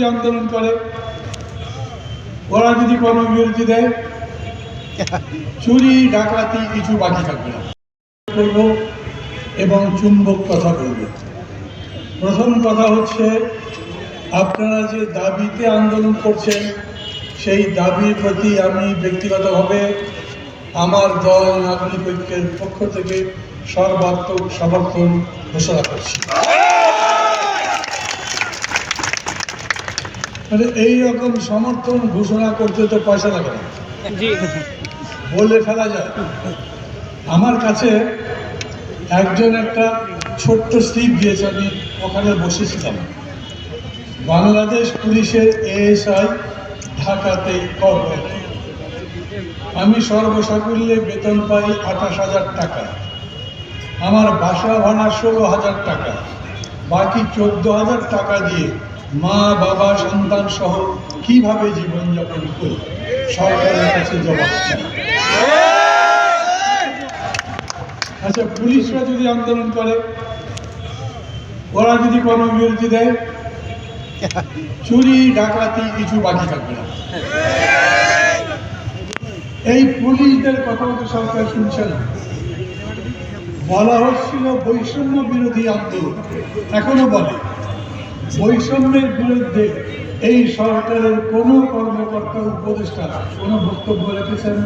যদি আন্দোলন করে। ওরা যদি কোনো বিরতি দেয়, চুরি, ডাকাতি কিছু বাকি থাকবে না। করব এবং চুম্বক কথা বলব। প্রথম কথা হচ্ছে, আপনারা যে দাবিতে আন্দোলন করছেন, সেই দাবির প্রতি আমি ব্যক্তিগতভাবে আমার দল, নাগরিক ঐক্যের পক্ষ থেকে সর্বাত্মক সমর্থন ঘোষণা করছি। এই রকম সমর্থন ঘোষণা করতে তো পয়সা লাগে না। বলে ফেলা যায়। আমার কাছে একজন একটা ছোট্ট স্লিপ দিয়েছে আমি ওখানে বসেছিলাম। বাংলাদেশ পুলিশের এএসআই ঢাকাতে কর্মরত আমি সর্বসাকুল্যে বেতন পাই আঠাশ হাজার টাকা। আমার বাসা ভাড়া ষোলো হাজার টাকা। বাকি চোদ্দ হাজার টাকা দিয়ে মা, বাবা, সন্তান সহ কীভাবে জীবনযাপন করি? সরকারের কাছে জবাব আচ্ছা পুলিশরা যদি আন্দোলন করে, ওরা যদি কোনো বিরতি দেয়, চুরি, ডাকাতি কিছু বাকি থাকবে না। এই পুলিশদের কথা তো সরকার শুনছে না। বলা হচ্ছিল বৈষম্য বিরোধী আন্দোলন। এখনও বলে। বৈষম্যের বিরুদ্ধে এই সরকারের কোনো কর্মকর্তা উপদেষ্টা কোনো বক্তব্য রেখেছেন?